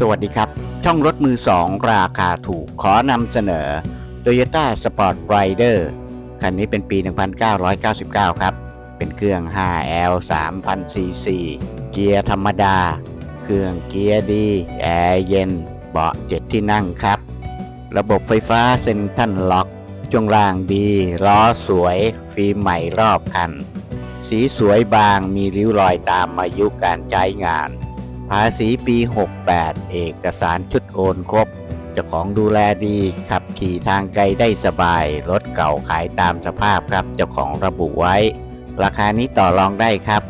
สวัสดีครับ ช่องรถมือสองราคาถูกขอนำเสนอ Toyota Sport Rider คันนี้เป็นปี 1999 ครับ เป็นเครื่อง 5L 3000 cc เกียร์ธรรมดา เครื่องเกียร์ดี แอร์เย็น เบาะเจ็ดที่นั่งครับ ระบบไฟฟ้าเซ็นทรัลล็อกช่วงล่างดีล้อสวย ฟิล์มใหม่รอบคัน สีสวยบางมีริ้วรอยตามอายุการใช้งาน ภาษีปี 68 เอกสารชุดโอนครบเจ้าของดูแลดีขับขี่ทางไกลได้สบาย รถเก่าขายตามสภาพครับเจ้าของระบุไว้ ราคานี้ต่อรองได้ครับ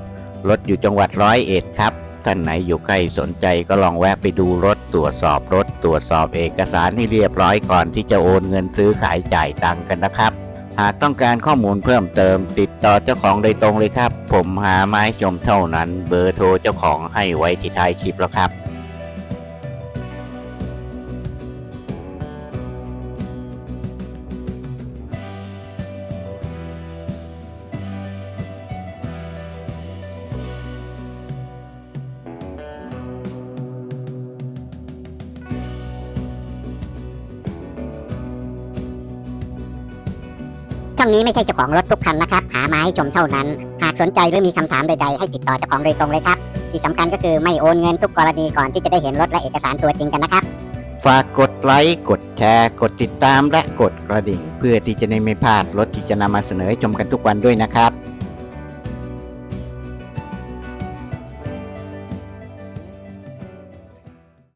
รถอยู่จังหวัดร้อยเอ็ดครับ ท่านไหนอยู่ใกล้สนใจก็ลองแวะไปดูรถตรวจสอบรถตรวจสอบเอกสารให้เรียบร้อยก่อนที่จะโอนเงินซื้อขายจ่ายตังค์กันนะครับ หากต้องการข้อมูลเพิ่มเติม ติดต่อเจ้าของโดยตรงเลยครับ ผมหาไม้ชมเท่านั้น เบอร์โทรเจ้าของให้ไว้ที่ท้ายคลิปแล้วครับ ช่องนี้ไม่ใช่เจ้าของรถทุกคันนะครับ หามาให้ชมเท่านั้น หากสนใจหรือมีคำถามใดๆ ให้ติดต่อเจ้าของโดยตรงเลยครับ ที่สำคัญก็คือไม่โอนเงินทุกกรณีก่อนที่จะได้เห็นรถและเอกสารตัวจริงกันนะครับ ฝากกดไลค์ กดแชร์ กดติดตามและกดกระดิ่ง เพื่อที่จะได้ไม่พลาดรถที่จะนำมาเสนอให้ชมกันทุกวันด้วยนะครับ